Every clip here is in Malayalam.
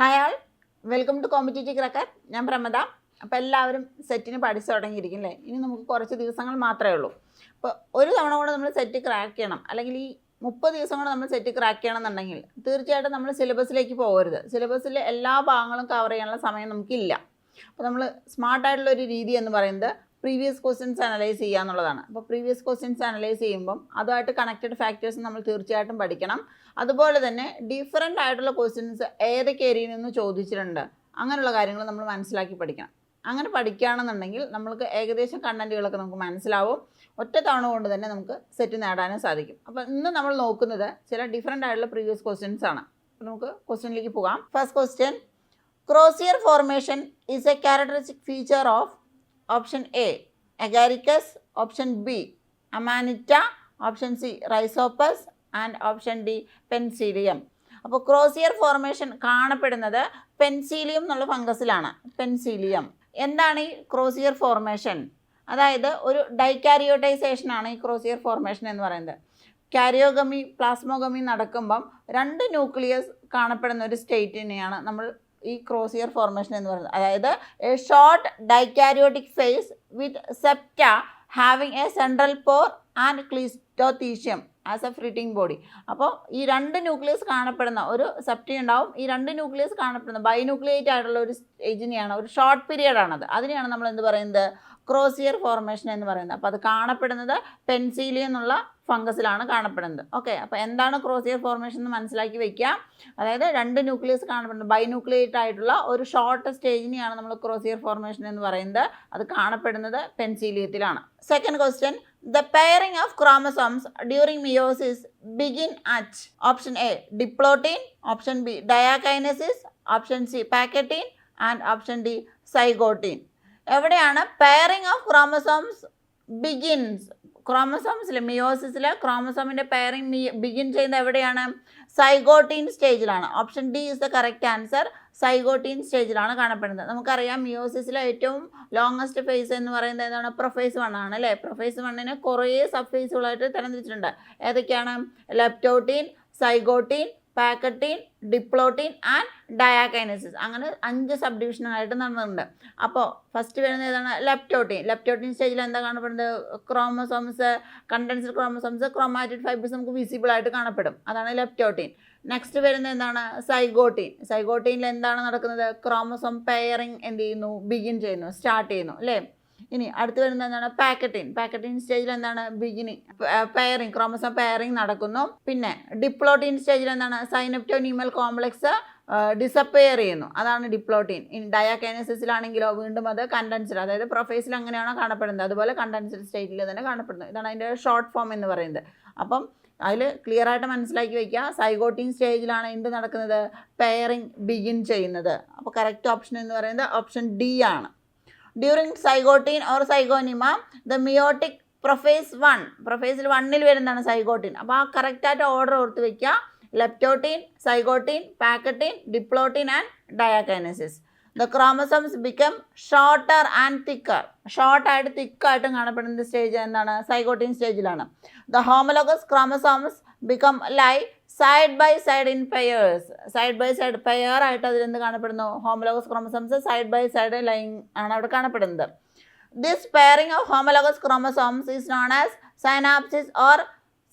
Hi all welcome to competitive cracker ഞാൻ പ്രമദ. അപ്പോൾ എല്ലാവരും സെറ്റിന് പഠിച്ചു തുടങ്ങിയിരിക്കും അല്ലേ ഇനി നമുക്ക് കുറച്ച് ദിവസങ്ങൾ മാത്രമേ ഉള്ളൂ. അപ്പോൾ ഒരു തവണ കൊണ്ട് നമ്മൾ സെറ്റ് ക്രാക്ക് ചെയ്യണം. അല്ലെങ്കിൽ ഈ മുപ്പത് ദിവസം കൊണ്ട് നമ്മൾ സെറ്റ് ക്രാക്ക് ചെയ്യണം എന്നുണ്ടെങ്കിൽ തീർച്ചയായിട്ടും നമ്മൾ സിലബസിലേക്ക് പോകരുത്. സിലബസിലെ എല്ലാ ഭാഗങ്ങളും കവർ ചെയ്യാനുള്ള സമയം നമുക്കില്ല. അപ്പോൾ നമ്മൾ സ്മാർട്ടായിട്ടുള്ള ഒരു രീതി എന്ന് പറയുന്നത് പ്രീവിയസ് ക്വസ്റ്റ്യൻസ് അനലൈസ് ചെയ്യുക എന്നുള്ളതാണ് അപ്പോൾ പ്രീവിയസ് ക്വസ്റ്റ്യൻസ് അനലൈസ് ചെയ്യുമ്പം അതുമായിട്ട് കണക്റ്റഡ് ഫാക്ടേഴ്സ് നമ്മൾ തീർച്ചയായിട്ടും പഠിക്കണം. അതുപോലെ തന്നെ ഡിഫറെന്റ് ആയിട്ടുള്ള ക്വസ്റ്റ്യൻസ് ഏതൊക്കെ ഏരിയയിൽ നിന്ന് ചോദിച്ചിട്ടുണ്ട് അങ്ങനെയുള്ള കാര്യങ്ങൾ നമ്മൾ മനസ്സിലാക്കി പഠിക്കണം. അങ്ങനെ പഠിക്കുകയാണെന്നുണ്ടെങ്കിൽ നമ്മൾക്ക് ഏകദേശം കണ്ടന്റുകളൊക്കെ നമുക്ക് മനസ്സിലാവും. ഒറ്റ തവണ കൊണ്ട് തന്നെ നമുക്ക് സെറ്റ് നേടാനും സാധിക്കും. അപ്പോൾ ഇന്ന് നമ്മൾ നോക്കുന്നത് ചില ഡിഫറെന്റ് ആയിട്ടുള്ള പ്രീവിയസ് ക്വസ്റ്റ്യൻസ് ആണ്. അപ്പോൾ നമുക്ക് ക്വസ്റ്റ്യനിലേക്ക് പോകാം. First question crozier formation is a characteristic feature of option A Agaricus. Option B Amanita. Option C Rhizopus. And option D Penicillium. അപ്പോൾ ക്രോസിയർ ഫോർമേഷൻ കാണപ്പെടുന്നത് പെൻസീലിയം എന്നുള്ള ഫംഗസിലാണ്. പെൻസീലിയം. എന്താണ് ഈ ക്രോസിയർ ഫോർമേഷൻ? അതായത് ഒരു ഡൈക്കാരിയോട്ടൈസേഷൻ ആണ് ഈ ക്രോസിയർ ഫോർമേഷൻ എന്ന് പറയുന്നത്. കാരിയോഗമി പ്ലാസ്മോഗമി നടക്കുമ്പം രണ്ട് ന്യൂക്ലിയസ് കാണപ്പെടുന്ന ഒരു സ്റ്റേറ്റിനെയാണ് നമ്മൾ ഈ ക്രോസിയർ ഫോർമേഷൻ എന്ന് പറയുന്നത്. അതായത് a short dikaryotic phase with septa having a central pore and cleistothecium as a fruiting body അപ്പോൾ ഈ രണ്ട് ന്യൂക്ലിയസ് കാണപ്പെടുന്ന ഒരു സെപ്റ്റി ഉണ്ടാവും. ഈ രണ്ട് ന്യൂക്ലിയസ് കാണപ്പെടുന്ന ബൈ ന്യൂക്ലിയേറ്റ് ആയിട്ടുള്ള ഒരു സ്റ്റേജിനെയാണ് ഒരു ഷോർട്ട് പീരിയഡ് ആണത്. അതിനെയാണ് നമ്മൾ എന്ത് പറയുന്നത്? ക്രോസിയർ ഫോർമേഷൻ എന്ന് പറയുന്നത്. അപ്പോൾ അത് കാണപ്പെടുന്നത് പെൻസീലി എന്നുള്ള ഫംഗസിലാണ് കാണപ്പെടുന്നത്. ഓക്കെ അപ്പോൾ എന്താണ് ക്രോസിയർ ഫോർമേഷൻ എന്ന് മനസ്സിലാക്കി വയ്ക്കുക അതായത് രണ്ട് ന്യൂക്ലിയസ് കാണപ്പെടുന്നത് ബൈന്യൂക്ലിയേറ്റ് ആയിട്ടുള്ള ഒരു ഷോർട്ട് സ്റ്റേജിനെയാണ് നമ്മൾ ക്രോസിയർ ഫോർമേഷൻ എന്ന് പറയുന്നത്. അത് കാണപ്പെടുന്നത് പെൻസീലിയത്തിലാണ് second question the pairing of chromosomes during meiosis begin at option A diplotene option B diakinesis option C pachytene and option D zygotene എവിടെയാണ്? പെയറിങ് ഓഫ് ക്രോമസോംസ് ബിഗിൻസ് ക്രോമസോംസിൽ മിയോസിസിൽ ക്രോമസോമിന്റെ പെയറിംഗ് ബിഗിൻ ചെയ്യുന്നത് എവിടെയാണ്? സൈഗോട്ടീൻ സ്റ്റേജിലാണ് option D is the correct answer zygotene സ്റ്റേജിലാണ് കാണപ്പെടുന്നത്. നമുക്കറിയാം മിയോസിസിലെ ഏറ്റവും ലോങ്ങസ്റ്റ് ഫേസ് എന്ന് പറയുന്നത് എന്താണ് പ്രൊഫേസ് വൺ ആണ് അല്ലേ? പ്രൊഫേസ് വണ്ണിന് കുറേ സബ് ഫേസുകളായിട്ട് തരംതിരിച്ചിട്ടുണ്ട് ഏതൊക്കെയാണ്? Leptotene zygotene pachytene diplotene and diakinesis അങ്ങനെ അഞ്ച് സബ് ഡിവിഷനായിട്ട് നടന്നിട്ടുണ്ട്. അപ്പോൾ ഫസ്റ്റ് വരുന്നത് ഏതാണ്? ലെപ്റ്റോട്ടീൻ ലെപ്റ്റോട്ടീൻ സ്റ്റേജിൽ എന്താ കാണപ്പെടുന്നത്? Chromosomes condensed chromosomes chromatid fibres നമുക്ക് വിസിബിൾ ആയിട്ട് കാണപ്പെടും. അതാണ് ലെപ്റ്റോട്ടീൻ നെക്സ്റ്റ് വരുന്നത് എന്താണ്? സൈഗോട്ടീൻ സൈഗോട്ടീനിൽ എന്താണ് നടക്കുന്നത്? ക്രോമസോം പെയറിങ് എന്ത് ചെയ്യുന്നു? ബിഗിൻ ചെയ്യുന്നു. സ്റ്റാർട്ട് ചെയ്യുന്നു. അല്ലേ? ഇനി അടുത്ത് വരുന്നത് എന്താണ്? പാക്കറ്റിൻ പാക്കറ്റിൻ സ്റ്റേജിൽ എന്താണ്? ബിഗിനിങ് പെയറിങ് ക്രോമസോം പെയറിങ് നടക്കുന്നു. പിന്നെ ഡിപ്ലോട്ടീൻ സ്റ്റേജിൽ എന്താണ്? സൈനപ്റ്റോനിമൽ കോംപ്ലക്സ് ഡിസപ്പയർ ചെയ്യുന്നു. അതാണ് ഡിപ്ലോട്ടീൻ ഇനി ഡയാകാനസിസിലാണെങ്കിലോ വീണ്ടും അത് കണ്ടൻസർ അതായത് പ്രൊഫേസിൽ അങ്ങനെയാണോ കാണപ്പെടുന്നത്? അതുപോലെ കണ്ടൻസ്ഡ് സ്റ്റേജിൽ തന്നെ കാണപ്പെടുന്നത്. ഇതാണ് അതിന്റെ ഷോർട്ട് ഫോം എന്ന് പറയുന്നത്. അപ്പം അതിൽ ക്ലിയർ ആയിട്ട് മനസ്സിലാക്കി വയ്ക്കുക സൈഗോട്ടീൻ സ്റ്റേജിലാണ് എന്ത് നടക്കുന്നത്? പെയറിങ് ബിഗിൻ ചെയ്യുന്നത്. അപ്പോൾ കറക്റ്റ് ഓപ്ഷൻ എന്ന് പറയുന്നത് ഓപ്ഷൻ ഡി ആണ്. During zygotene or zygonema the meiotic prophase one പ്രൊഫേസിൽ വണ്ണിൽ വരുന്നതാണ് സൈഗോട്ടീൻ അപ്പോൾ ആ കറക്റ്റായിട്ട് ഓർഡർ ഓർത്ത് വയ്ക്കുക leptotene zygotene pachytene diplotene and diakinesis the chromosomes become shorter and thicker ഷോർട്ടായിട്ട് തിക്കായിട്ടും കാണപ്പെടുന്ന സ്റ്റേജ് എന്താണ്? സൈഗോട്ടീൻ സ്റ്റേജിലാണ് the homologous chromosomes become lie side by side in pairs side by side pair ആയിട്ട് അതിലെന്ത് കാണപ്പെടുന്നു? Homologous chromosomes side by side line ആണ് അവിടെ കാണപ്പെടുന്നത്. This pairing of homologous chromosomes is known as synapsis or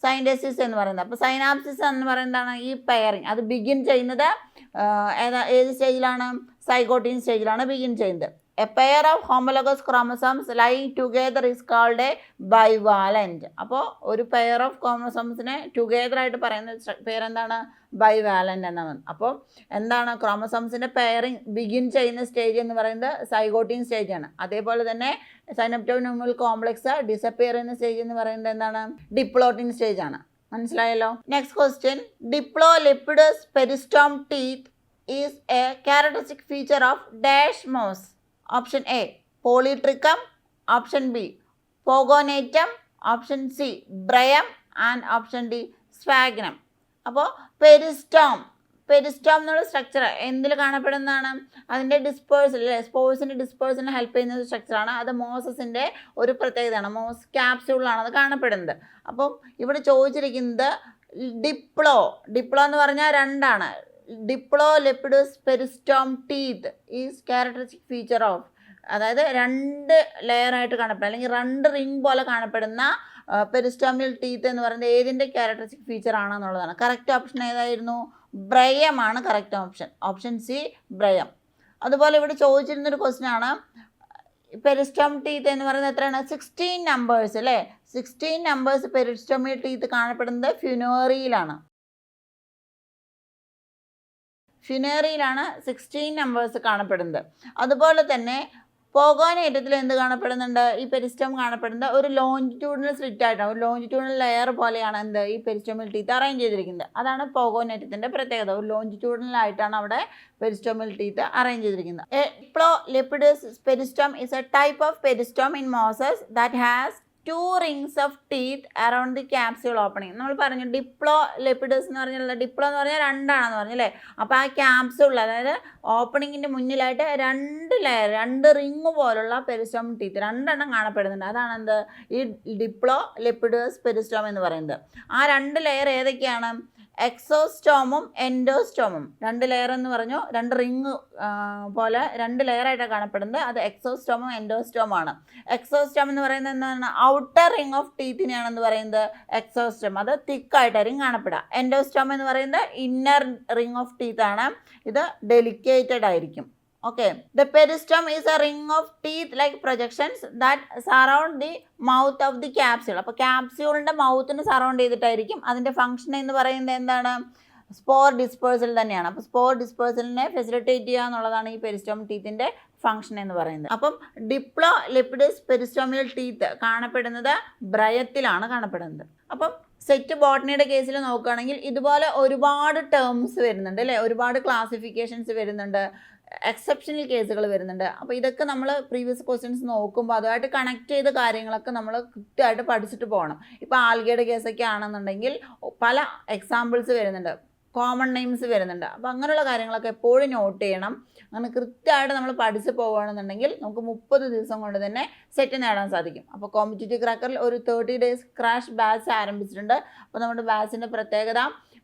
syndesis എന്ന് പറയുന്നത്. അപ്പോൾ സൈനാപ്സിസ് എന്ന് പറയുന്നതാണ് ഈ പെയറിങ് അത് ബിഗിൻ ചെയ്യുന്നത് ഏതാ ഏത് സ്റ്റേജിലാണ് സൈഗോട്ടീൻ സ്റ്റേജിലാണ് ബിഗിൻ ചെയ്യുന്നത്. A pair of homologous chromosomes lie together is called a bivalent അപ്പോൾ ഒരു പെയർ ഓഫ് ക്രോമസോംസിനെ ടുഗെദർ ആയിട്ട് പറയുന്ന പേരെന്താണ്? ബൈവാലന്റ് എന്നാണ്. അപ്പോൾ എന്താണ് ക്രോമസോംസിന്റെ പെയറിങ് ബിഗിൻ ചെയ്യുന്ന സ്റ്റേജ് എന്ന് പറയുന്നത്? സൈഗോട്ടീൻ സ്റ്റേജാണ് അതേപോലെ തന്നെ സൈനപ്റ്റോന്യൂമൽ കോംപ്ലക്സ് ഡിസപ്പിയർ ചെയ്യുന്ന സ്റ്റേജ് എന്ന് പറയുന്നത് എന്താണ്? ഡിപ്ലോട്ടിൻ സ്റ്റേജ് ആണ്. മനസ്സിലായല്ലോ? Next question diplolepidous peristome teeth is a characteristic feature of dash moss option A Polytrichum option B Pogonatum option C Bryum and option D Sphagnum അപ്പോൾ പെരിസ്റ്റോം. പെരിസ്റ്റോം എന്നുള്ള സ്ട്രക്ചർ എന്തിൽ കാണപ്പെടുന്നതാണ്? അതിന്റെ ഡിസ്പേഴ്സൽ അല്ലേ? സ്പോഴ്സിന്റെ ഡിസ്പേഴ്സിന് ഹെൽപ്പ് ചെയ്യുന്ന സ്ട്രക്ചറാണ് അത് മോസസിന്റെ ഒരു പ്രത്യേകതയാണ്. മോസ് ക്യാപ്സ്യൂളിലാണ് അത് കാണപ്പെടുന്നത്. അപ്പം ഇവിടെ ചോദിച്ചിരിക്കുന്നത് ഡിപ്ലോ ഡിപ്ലോ എന്ന് പറഞ്ഞാൽ രണ്ടാണ്. Diplolepidous peristome teeth is characteristic feature of അതായത് രണ്ട് ലെയറായിട്ട് കാണപ്പെടുന്ന അല്ലെങ്കിൽ രണ്ട് റിംഗ് പോലെ കാണപ്പെടുന്ന പെരിസ്റ്റോമിയൽ ടീത്ത് എന്ന് പറയുന്നത് ഏതിന്റെ ക്യാരക്ടറിസ്റ്റിക് ഫീച്ചർ ആണെന്നുള്ളതാണ്. കറക്റ്റ് ഓപ്ഷൻ ഏതായിരുന്നു? ബ്രയമാണ് correct option option C bryum. അതുപോലെ ഇവിടെ ചോദിച്ചിരുന്നൊരു ക്വസ്റ്റ്യൻ ആണ്. പെരിസ്റ്റോം ടീത്ത് എന്ന് പറയുന്നത് എത്രയാണ്? സിക്സ്റ്റീൻ നമ്പേഴ്സ് അല്ലേ? സിക്സ്റ്റീൻ നമ്പേഴ്സ് പെരിസ്റ്റോമിയൽ ടീത്ത് കാണപ്പെടുന്നത് ഫ്യുനോറിയിലാണ് ഫിനേറിയിലാണ് സിക്സ്റ്റീൻ നമ്പേഴ്സ് കാണപ്പെടുന്നത്. അതുപോലെ തന്നെ പോഗോനേറ്റത്തിൽ എന്ത് കാണപ്പെടുന്നുണ്ട്? ഈ പെരിസ്റ്റം കാണപ്പെടുന്നത് ഒരു ലോഞ്ചിറ്റ്യൂഡിനൽ സ്ലിറ്റ് ആയിട്ടാണ്. ഒരു ലോഞ്ചിറ്റ്യൂഡിനൽ ലെയർ പോലെയാണ് എന്ത്? ഈ പെരിസ്റ്റോമിൽ ടീത്ത് അറേഞ്ച് ചെയ്തിരിക്കുന്നത്. അതാണ് പോകോനേറ്റത്തിന്റെ പ്രത്യേകത. ഒരു ലോഞ്ചിറ്റ്യൂഡിനൽ ആയിട്ടാണ് അവിടെ പെരിസ്റ്റോമിൽ ടീത്ത് അറേഞ്ച് ചെയ്തിരിക്കുന്നത്. Diplolepidous peristome is a type of peristome in mosses that has two rings of teeth around the capsule opening നമ്മൾ പറഞ്ഞു ഡിപ്ലോ ലെപ്പിഡസ് എന്ന് പറഞ്ഞാൽ ഡിപ്ലോ എന്ന് പറഞ്ഞാൽ രണ്ടാണെന്ന് പറഞ്ഞു അല്ലേ? അപ്പോൾ ആ ക്യാപ്സ്യൂൾ അതായത് ഓപ്പണിങ്ങിന്റെ മുന്നിലായിട്ട് രണ്ട് ലെയർ രണ്ട് റിങ് പോലുള്ള പെരിസ്റ്റോം ടീത്ത് രണ്ടെണ്ണം കാണപ്പെടുന്നുണ്ട്. അതാണ് എന്ത്? ഈ ഡിപ്ലോ ലെപ്പിഡസ് പെരിസ്റ്റോം എന്ന് പറയുന്നത്. ആ രണ്ട് ലെയർ ഏതൊക്കെയാണ്? എക്സോസ്റ്റോമും എൻഡോസ്റ്റോമും. രണ്ട് ലെയർ എന്ന് പറഞ്ഞു രണ്ട് റിങ് പോലെ രണ്ട് ലെയറായിട്ടാണ് കാണപ്പെടുന്നത്. അത് എക്സോസ്റ്റോമും എൻഡോസ്റ്റോമാണ് എക്സോസ്റ്റോം എന്ന് പറയുന്നത് എന്താണ്? ഔട്ടർ റിങ് ഓഫ് ടീത്തിനെയാണെന്ന് പറയുന്നത് എക്സോസ്റ്റോം. അത് തിക്കായിട്ടായിരിക്കും കാണപ്പെടുക. എൻഡോസ്റ്റോം എന്ന് പറയുന്നത് ഇന്നർ റിങ് ഓഫ് ടീത്താണ് ഇത് ഡെലിക്കേറ്റഡ് ആയിരിക്കും okay. The peristome is a ring of teeth like projections that surround the mouth of the capsule അപ്പോൾ ക്യാപ്സ്യൂളിന്റെ മൗത്തിന് സറൗണ്ട് ചെയ്തിട്ടായിരിക്കും അതിന്റെ ഫംഗ്ഷൻ എന്ന് പറയുന്നത് എന്താണ്? സ്പോർ ഡിസ്പേഴ്സൽ തന്നെയാണ്. അപ്പോൾ സ്പോർ ഡിസ്പേഴ്സലിനെ ഫെസിലിറ്റേറ്റ് ചെയ്യുക എന്നുള്ളതാണ് ഈ പെരിസ്റ്റോം ടീത്തിന്റെ ഫംഗ്ഷൻ എന്ന് പറയുന്നത്. അപ്പം ഡിപ്ലോ ലിപ്പിഡസ് പെരിസ്റ്റോമിയൽ ടീത്ത് കാണപ്പെടുന്നത് ബ്രയത്തിലാണ് കാണപ്പെടുന്നത്. അപ്പം സെറ്റ് ബോട്ടണിയുടെ കേസിൽ നോക്കുകയാണെങ്കിൽ ഇതുപോലെ ഒരുപാട് ടേംസ് വരുന്നുണ്ട് അല്ലേ? ഒരുപാട് ക്ലാസിഫിക്കേഷൻസ് വരുന്നുണ്ട്. എക്സെപ്ഷണൽ കേസുകൾ വരുന്നുണ്ട്. അപ്പോൾ ഇതൊക്കെ നമ്മൾ പ്രീവിയസ് ക്വസ്റ്റ്യൻസ് നോക്കുമ്പോൾ അതുമായിട്ട് കണക്ട് ചെയ്ത കാര്യങ്ങളൊക്കെ നമ്മൾ കൃത്യമായിട്ട് പഠിച്ചിട്ട് പോകണം. ഇപ്പോൾ ആൽഗയുടെ കേസൊക്കെ ആണെന്നുണ്ടെങ്കിൽ പല എക്സാമ്പിൾസ് വരുന്നുണ്ട്. കോമൺ നെയിംസ് വരുന്നുണ്ട്. അപ്പോൾ അങ്ങനെയുള്ള കാര്യങ്ങളൊക്കെ എപ്പോഴും നോട്ട് ചെയ്യണം. അങ്ങനെ കൃത്യമായിട്ട് നമ്മൾ പഠിച്ച് പോവുകയാണെന്നുണ്ടെങ്കിൽ നമുക്ക് മുപ്പത് ദിവസം കൊണ്ട് തന്നെ സെറ്റ് നേടാൻ സാധിക്കും. അപ്പോൾ കോമ്പറ്റേറ്റീവ് ക്രാക്കറിൽ ഒരു തേർട്ടി ഡേയ്സ് ക്രാഷ് ബാച്ച് ആരംഭിച്ചിട്ടുണ്ട്. അപ്പോൾ നമ്മുടെ ബാച്ചിന്റെ പ്രത്യേകത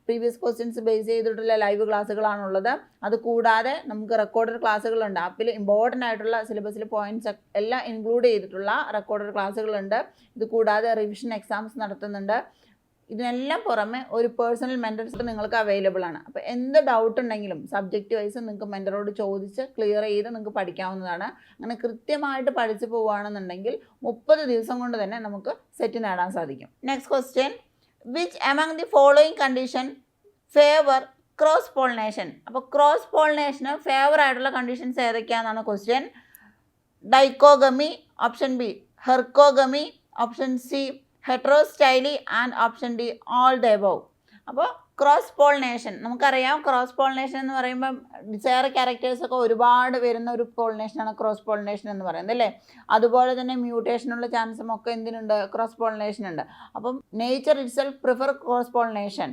പ്രീവിയസ് ക്വസ്റ്റ്യൻസ് ബേസ് ചെയ്തിട്ടുള്ള ലൈവ് ക്ലാസ്സുകളാണുള്ളത്. അത് കൂടാതെ നമുക്ക് റെക്കോർഡഡ് ക്ലാസ്സുകളുണ്ട്. ആപ്പിൽ ഇമ്പോർട്ടന്റ് ആയിട്ടുള്ള സിലബസിൽ പോയിന്റ്സ് എല്ലാം ഇൻക്ലൂഡ് ചെയ്തിട്ടുള്ള റെക്കോർഡഡ് ക്ലാസ്സുകളുണ്ട്. ഇത് കൂടാതെ റിവിഷൻ എക്സാംസ് നടത്തുന്നുണ്ട്. ഇതിനെല്ലാം പുറമെ ഒരു പേഴ്സണൽ മെന്റർഷിപ്പ് നിങ്ങൾക്ക് അവൈലബിൾ ആണ്. അപ്പോൾ എന്ത് ഡൗട്ട് ഉണ്ടെങ്കിലും സബ്ജക്റ്റ് വൈസ് നിങ്ങൾക്ക് മെന്ററോട് ചോദിച്ച് ക്ലിയർ ചെയ്ത് നിങ്ങൾക്ക് പഠിക്കാവുന്നതാണ്. അങ്ങനെ കൃത്യമായിട്ട് പഠിച്ചു പോവുകയാണെന്നുണ്ടെങ്കിൽ മുപ്പത് ദിവസം കൊണ്ട് തന്നെ നമുക്ക് സെറ്റ് നേടാൻ സാധിക്കും. Next question which among the following condition favour cross pollination അപ്പോൾ ക്രോസ് പോളിനേഷന് ഫേവർ ആയിട്ടുള്ള conditions ഏതൊക്കെയാണെന്നാണ് question dichogamy option B herkogamy option C heterostyly and option D all the above അപ്പോൾ ക്രോസ് പോളിനേഷൻ. നമുക്കറിയാം ക്രോസ് പോളിനേഷൻ എന്ന് പറയുമ്പം ഡിസയർ ക്യാരക്ടേഴ്സൊക്കെ ഒരുപാട് വരുന്ന ഒരു പോളിനേഷനാണ് ക്രോസ് പോളിനേഷൻ എന്ന് പറയുന്നത് അല്ലേ? അതുപോലെ തന്നെ മ്യൂട്ടേഷനുള്ള ചാൻസും ഒക്കെ എന്തിനുണ്ട്? ക്രോസ് പോളിനേഷൻ ഉണ്ട്. അപ്പം nature itself prefer cross pollination.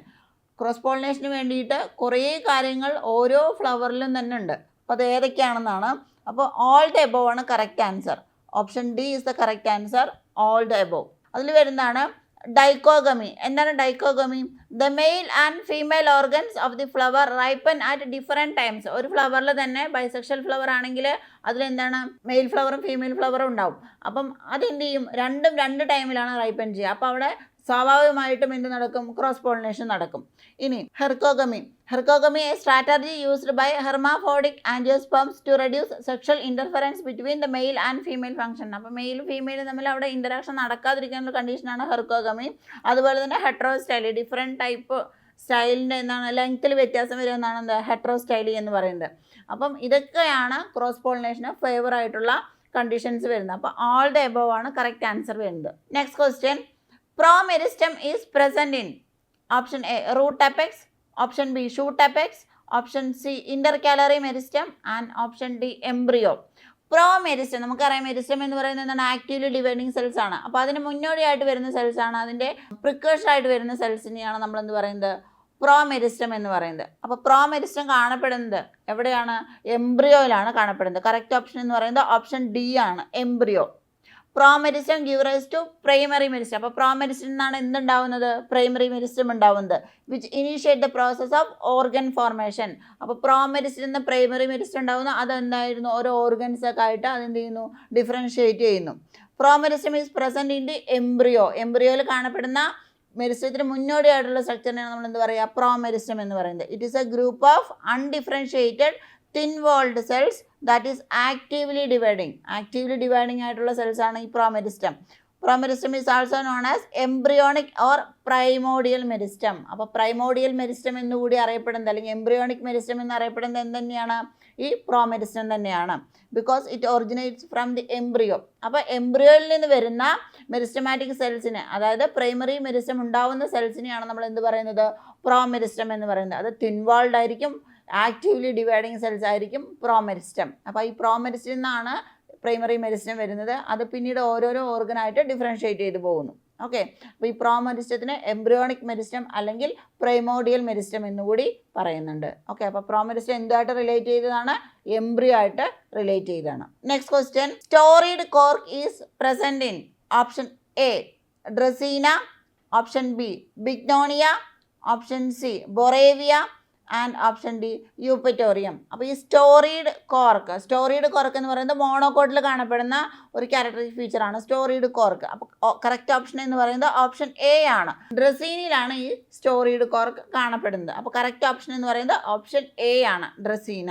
Cross പോളിനേഷന് വേണ്ടിയിട്ട് കുറേ കാര്യങ്ങൾ ഓരോ ഫ്ലവറിലും തന്നെ ഉണ്ട്. അപ്പോൾ അത് ഏതൊക്കെയാണെന്നാണ്? അപ്പോൾ ഓൾ ദ എബോവ് ആണ് correct answer option D is the correct answer all the above അതിൽ വരുന്നതാണ് ഡൈക്കോഗമി എന്താണ് dichogamy the male and female organs of the flower ripen at different times ഒരു ഫ്ലവറിൽ തന്നെ ബൈസെക്ഷൽ ഫ്ലവർ ആണെങ്കിൽ അതിലെന്താണ് മെയിൽ ഫ്ലവറും ഫീമെയിൽ ഫ്ലവറും ഉണ്ടാവും. അപ്പം അതെന്ത് ചെയ്യും? രണ്ടും രണ്ട് ടൈമിലാണ് റൈപ്പൻ ചെയ്യുക. അപ്പോൾ അവിടെ സ്വാഭാവികമായിട്ടും എന്ത് നടക്കും? ക്രോസ് പോളിനേഷൻ നടക്കും. ഇനി herkogamy herkogamy a strategy used by hermaphroditic angiosperms to reduce sexual interference between the male and female function അപ്പോൾ മെയിലും ഫീമെയിലും തമ്മിൽ അവിടെ ഇന്ററാക്ഷൻ നടക്കാതിരിക്കാനുള്ള കണ്ടീഷനാണ് ഹെർക്കോഗമി അതുപോലെ തന്നെ ഹെട്രോ സ്റ്റൈലി ഡിഫറെന്റ് ടൈപ്പ് സ്റ്റൈലിന്റെ എന്താണ് ലെങ്ത്തിൽ വ്യത്യാസം വരുമെന്നാണ് എന്താ ഹെട്രോ സ്റ്റൈലി എന്ന് പറയുന്നത്. അപ്പം ഇതൊക്കെയാണ് ക്രോസ് പോളിനേഷന് ഫേവർ ആയിട്ടുള്ള കണ്ടീഷൻസ് വരുന്നത്. അപ്പോൾ ഓൾ ദ എബവ് ആണ് കറക്റ്റ് ആൻസർ വരുന്നത്. Next question promeristem is present in option A root apex, option B shoot apex, option C intercalary meristem and option D embryo. Promeristem നമുക്കറിയാം മെരിസ്റ്റം എന്ന് പറയുന്നത് എന്താണ്? ആക്റ്റീവ്ലി ഡിവൈഡിങ് സെൽസ് ആണ്. അപ്പോൾ അതിന് മുന്നോടിയായിട്ട് വരുന്ന സെൽസ് ആണ്. അതിന്റെ പ്രിക്കേഴ്സ് ആയിട്ട് വരുന്ന സെൽസിനെയാണ് നമ്മൾ എന്ത് പറയുന്നത്? പ്രോ മെരിസ്റ്റം എന്ന് പറയുന്നത്. അപ്പോൾ മെരിസ്റ്റം കാണപ്പെടുന്നത് എവിടെയാണ്? എംബ്രിയോയിലാണ് കാണപ്പെടുന്നത്. കറക്റ്റ് ഓപ്ഷൻ എന്ന് പറയുന്നത് ഓപ്ഷൻ ഡി ആണ്. Embryo promeristem gives rise to primary meristem അപ്പോൾ പ്രോമെരിസ്റ്റം എന്നാണ് എന്തുണ്ടാവുന്നത്? പ്രൈമറി മെരിസ്റ്റം ഉണ്ടാവുന്നത്. Which initiate the process of organ formation അപ്പോൾ പ്രോമെരിസ്റ്റം നിന്ന് പ്രൈമറി മെരിസ്റ്റം ഉണ്ടാവുന്നു അതെന്തായിരുന്നു? ഓരോ ഓർഗൻസ് ഒക്കെ ആയിട്ട് അതെന്ത് ചെയ്യുന്നു. ഡിഫറൻഷിയേറ്റ് ചെയ്യുന്നു promeristem is present in the embryo എംബ്രിയോയിൽ കാണപ്പെടുന്ന മെരിസ്റ്റത്തിന് മുന്നോടിയായിട്ടുള്ള സ്ട്രക്ചറിനെയാണ് നമ്മൾ എന്ത് പറയുക? പ്രോമെരിസ്റ്റം എന്ന് പറയുന്നത്. It is a group of undifferentiated thin walled cells that is actively dividing actively dividing ആയിട്ടുള്ള സെൽസ് ആണ് ഈ promeristem promeristem is also known as embryonic or primordial meristem അപ്പോൾ പ്രൈമോഡിയൽ മെരിസ്റ്റം എന്നുകൂടി അറിയപ്പെടുന്നത് അല്ലെങ്കിൽ എംബ്രിയോണിക് മെരിസ്റ്റം എന്ന് അറിയപ്പെടുന്നത് എന്ത് തന്നെയാണ്? ഈ പ്രോമെരിസ്റ്റം തന്നെയാണ്. Because it originates from the embryo അപ്പോൾ എംബ്രിയോയിൽ നിന്ന് വരുന്ന മെരിസ്റ്റമാറ്റിക് സെൽസിന് അതായത് പ്രൈമറി മെരിസ്റ്റം ഉണ്ടാവുന്ന സെൽസിനെയാണ് നമ്മൾ എന്ത് പറയുന്നത്? പ്രോമെരിസ്റ്റം എന്ന് പറയുന്നത്. അത് തിൻവാൾഡ് ആയിരിക്കും ആക്റ്റീവ്ലി ഡിവൈഡിങ് സെൽസ് ആയിരിക്കും പ്രോമെരിസ്റ്റം അപ്പോൾ ഈ പ്രോമെരിസ്റ്റിൽ നിന്നാണ് പ്രൈമറി മെരിസ്റ്റം വരുന്നത്. അത് പിന്നീട് ഓരോരോ ഓർഗനായിട്ട് ഡിഫറൻഷ്യേറ്റ് ചെയ്ത് പോകുന്നു. ഓക്കെ അപ്പോൾ ഈ പ്രോമെരിസ്റ്റത്തിന് എംബ്രിയോണിക് മെരിസ്റ്റം അല്ലെങ്കിൽ പ്രൈമോഡിയൽ മെരിസ്റ്റം എന്നുകൂടി പറയുന്നുണ്ട്. ഓക്കെ അപ്പോൾ പ്രോമെരിസ്റ്റം എന്തുമായിട്ട് റിലേറ്റ് ചെയ്തതാണ്? എംബ്രിയോ ആയിട്ട് റിലേറ്റ് ചെയ്തതാണ്. Next question storied cork is present in option A Dracaena option B Bignonia option C Boerhavia and option D Eupatorium. അപ്പോൾ ഈ സ്റ്റോറീഡ് കോർക്ക് സ്റ്റോറീഡ് കോർക്ക് എന്ന് പറയുന്നത് മോണോകോട്ടിൽ കാണപ്പെടുന്ന ഒരു ക്യാരക്ടറിക് ഫീച്ചറാണ് സ്റ്റോറീഡ് കോർക്ക് അപ്പോൾ കറക്റ്റ് ഓപ്ഷൻ എന്ന് പറയുന്നത് ഓപ്ഷൻ എ ആണ്. ഡ്രസീനിലാണ് ഈ സ്റ്റോറീഡ് കോർക്ക് കാണപ്പെടുന്നത്. അപ്പോൾ കറക്റ്റ് ഓപ്ഷൻ എന്ന് പറയുന്നത് ഓപ്ഷൻ എ ആണ് ഡ്രസീന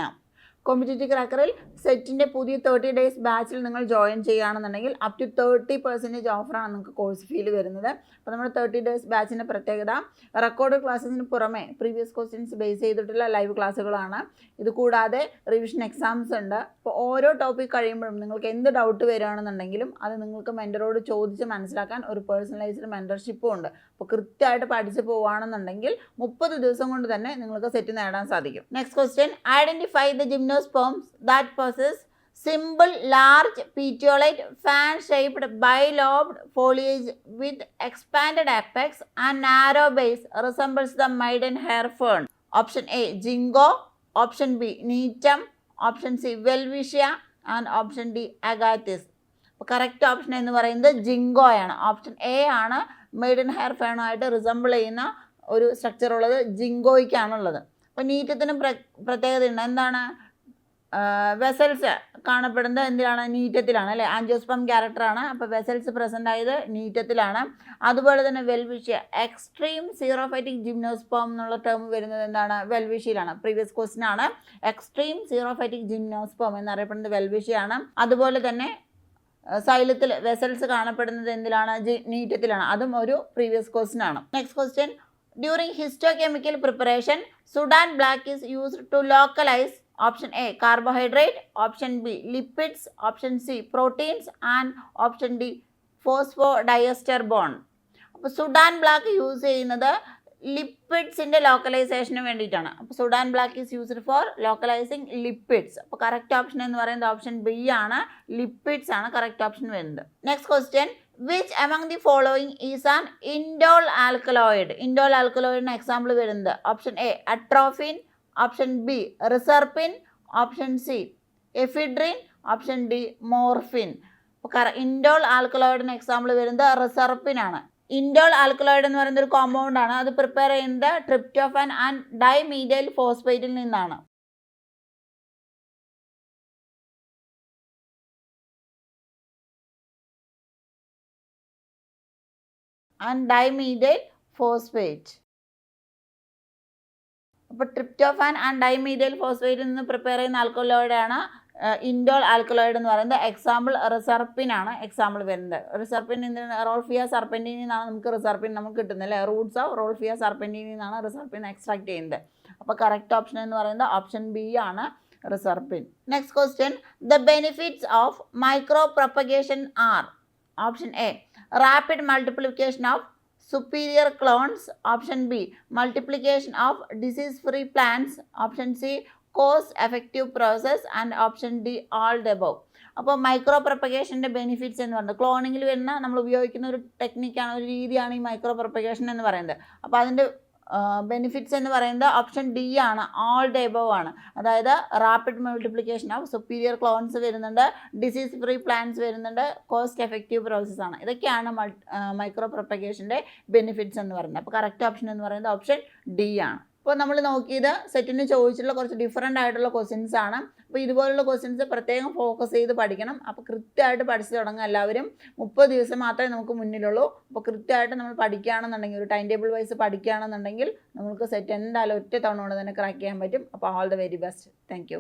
കോമ്പറ്റേറ്റീവ് ക്രാക്കറിൽ സെറ്റിന്റെ പുതിയ തേർട്ടി ഡേയ്സ് ബാച്ചിൽ നിങ്ങൾ ജോയിൻ ചെയ്യുകയാണെന്നുണ്ടെങ്കിൽ അപ് ടു തേർട്ടി പെർസെന്റേജ് ഓഫറാണ് നിങ്ങൾക്ക് കോഴ്സ് ഫീൽ വരുന്നത്. അപ്പോൾ നമ്മുടെ തേർട്ടി ഡേയ്സ് ബാച്ചിന്റെ പ്രത്യേകത റെക്കോർഡ് ക്ലാസ്സിന് പുറമെ പ്രീവിയസ് ക്വസ്റ്റ്യൻസ് ബേസ് ചെയ്തിട്ടുള്ള ലൈവ് ക്ലാസ്സുകളാണ് ഇത് കൂടാതെ റിവിഷൻ എക്സാംസ് ഉണ്ട്. അപ്പോൾ ഓരോ ടോപ്പിക് കഴിയുമ്പോഴും നിങ്ങൾക്ക് എന്ത് ഡൗട്ട് വരികയാണെന്നുണ്ടെങ്കിലും അത് നിങ്ങൾക്ക് മെന്ററോട് ചോദിച്ച് മനസ്സിലാക്കാൻ ഒരു പേഴ്സണലൈസ്ഡ് മെന്റർഷിപ്പും ഉണ്ട്. അപ്പോൾ കൃത്യമായിട്ട് പഠിച്ച് പോവുകയാണെന്നുണ്ടെങ്കിൽ മുപ്പത് ദിവസം കൊണ്ട് തന്നെ നിങ്ങൾക്ക് സെറ്റ് നേടാൻ സാധിക്കും. Next question identify the gymnosperms that process simple large petiolate fan shaped bilobed foliage with expanded apex and narrow base resembles the maiden hair fern option A ginkgo option B gnetum option C welwitschia and option D agathis correct option എന്ന് പറയുന്നത് ജിങ്കോയാണ് ഓപ്ഷൻ എ ആണ് മെയ്ഡൻ ഹെയർ ഫേണുമായിട്ട് റിസംബിൾ ചെയ്യുന്ന ഒരു സ്ട്രക്ചർ ഉള്ളത് ജിങ്കോയ്ക്കാണുള്ളത് അപ്പോൾ നീറ്റത്തിന് പ്ര പ്രത്യേകതയുണ്ട്. എന്താണ്? വെസൽസ് കാണപ്പെടുന്നത് എന്തിലാണ്? നീറ്റത്തിലാണ് അല്ലേ? ആൻജിയോസ്പം ക്യാരക്ടറാണ് അപ്പോൾ വെസൽസ് പ്രസന്റ് ആയത് നീറ്റത്തിലാണ്. അതുപോലെ തന്നെ വെൽവിഷ്യ എക്സ്ട്രീം സീറോഫൈറ്റിക് ജിംനോസ്പോം എന്നുള്ള ടേം വരുന്നത് എന്താണ്? വെൽവിഷ്യയിലാണ് പ്രീവിയസ് ക്വസ്റ്റിനാണ് എക്സ്ട്രീം സീറോഫൈറ്റിക് ജിംനോസ്പോം എന്നറിയപ്പെടുന്നത് വെൽവിഷ്യയാണ് അതുപോലെ തന്നെ സൈലത്തിൽ വെസൽസ് കാണപ്പെടുന്നത് എന്തിലാണ്? നീറ്റത്തിലാണ്. അതും ഒരു പ്രീവിയസ് ക്വസ്റ്റ്യൻ ആണ്. Next question during histochemical preparation Sudan black is used to localise option A carbohydrate option B lipids option C proteins and option D phosphodiester bond അപ്പോൾ സുഡാൻ ബ്ലാക്ക് യൂസ് ചെയ്യുന്നത് ലിപ്പിഡ്സിന്റെ ലോക്കലൈസേഷന് വേണ്ടിയിട്ടാണ്. അപ്പോൾ Sudan black is used for localising lipids അപ്പോൾ കറക്റ്റ് ഓപ്ഷൻ എന്ന് പറയുന്നത് ഓപ്ഷൻ ബി ആണ്. ലിപ്പിഡ്സ് ആണ് കറക്റ്റ് ഓപ്ഷൻ വരുന്നത്. Next question which among the following is an indole alkaloid indole ആൽക്കലോയിഡിന് example വരുന്നത്. Option A atropine option B reserpine option C ephedrine option D morphine indole ആൽക്കലോയിഡിന് example വരുന്നത് റിസർപ്പിൻ ആണ്. ഇൻഡോൾ ആൽക്കലോയിഡ് എന്ന് പറയുന്ന ഒരു കോമ്പൗണ്ട് ആണ്. അത് പ്രിപ്പയർ ചെയ്യുന്നത് ട്രിപ്റ്റോഫാൻ ആൻഡ് ഡൈമീഡിയൽ ഫോസ്ഫേറ്റിൽ നിന്നാണ്. ആൻഡ് ഡൈമീഡിയൽ ഫോസ്ഫേറ്റ് അപ്പോൾ ട്രിപ്റ്റോഫാൻ ആൻഡ് ഡൈമീഡിയൽ ഫോസ്ഫേറ്റിൽ നിന്ന് പ്രിപ്പയർ ചെയ്യുന്ന ആൽക്കലോയിഡാണ് ഇൻഡോൾ ആൽക്കലോയിഡ് എന്ന് പറയുന്നത് എക്സാമ്പിൾ റിസർപ്പിൻ ആണ് എക്സാമ്പിൾ വരുന്നത് റിസർപ്പിൻ റോൾഫിയ സർപ്പന്റിൽ നിന്നാണ് നമുക്ക് റിസർപ്പിൻ നമുക്ക് കിട്ടുന്നത് അല്ലേ? റൂട്ട്സ് ഓഫ് റോൾഫിയ സർപ്പന്റിൽ നിന്നാണ് റിസർപ്പിൻ എക്സ്ട്രാക്ട് ചെയ്യുന്നത്. അപ്പോൾ കറക്റ്റ് ഓപ്ഷൻ എന്ന് പറയുന്നത് ഓപ്ഷൻ ബി ആണ് reserpine. Next question the benefits of micropropagation are option A rapid multiplication of superior clones option B multiplication of disease free plants option c cost effective process and option D all above. അപ്പോൾ മൈക്രോ പ്രൊപ്പഗേഷന്റെ ബെനിഫിറ്റ്സ് എന്ന് പറയുന്നത് ക്ലോണിങ്ങിൽ വരുന്ന നമ്മൾ ഉപയോഗിക്കുന്ന ഒരു ടെക്നിക്കാണ് ഒരു രീതിയാണ് ഈ മൈക്രോ പ്രൊപ്പഗേഷൻ എന്ന് പറയുന്നത്. അപ്പോൾ അതിന്റെ ബെനിഫിറ്റ്സ് എന്ന് പറയുന്നത് ഓപ്ഷൻ ഡി ആണ് ഓൾ ഡേ എബവ് ആണ്. അതായത് rapid multiplication of superior clones വരുന്നുണ്ട് ഡിസീസ് ഫ്രീ പ്ലാന്റ്സ് വരുന്നുണ്ട് കോസ്റ്റ് എഫക്റ്റീവ് പ്രോസസ് ആണ്. ഇതൊക്കെയാണ് മൈക്രോ പ്രൊപ്പഗേഷന്റെ ബെനിഫിറ്റ്സ് എന്ന് പറയുന്നത്. അപ്പോൾ കറക്റ്റ് ഓപ്ഷൻ എന്ന് പറയുന്നത് ഓപ്ഷൻ ഡി ആണ്. ഇപ്പോൾ നമ്മൾ നോക്കിയത് സെറ്റിന് ചോദിച്ചിട്ടുള്ള കുറച്ച് ഡിഫറെന്റ് ആയിട്ടുള്ള ക്വസ്റ്റ്യൻസ് ആണ്. അപ്പോൾ ഇതുപോലുള്ള ക്വസ്റ്റ്യൻസ് പ്രത്യേകം ഫോക്കസ് ചെയ്ത് പഠിക്കണം. അപ്പോൾ കൃത്യമായിട്ട് പഠിച്ചു തുടങ്ങുക എല്ലാവരും. മുപ്പത് ദിവസം മാത്രമേ നമുക്ക് മുന്നിലുള്ളൂ. അപ്പോൾ കൃത്യമായിട്ട് നമ്മൾ പഠിക്കുകയാണെന്നുണ്ടെങ്കിൽ ഒരു ടൈം ടേബിൾ വൈസ് പഠിക്കുകയാണെന്നുണ്ടെങ്കിൽ നമുക്ക് സെറ്റ് എന്തായാലും ഒറ്റ തവണ കൊണ്ട് തന്നെ ക്രാക്ക് ചെയ്യാൻ പറ്റും. അപ്പോൾ all the very best thank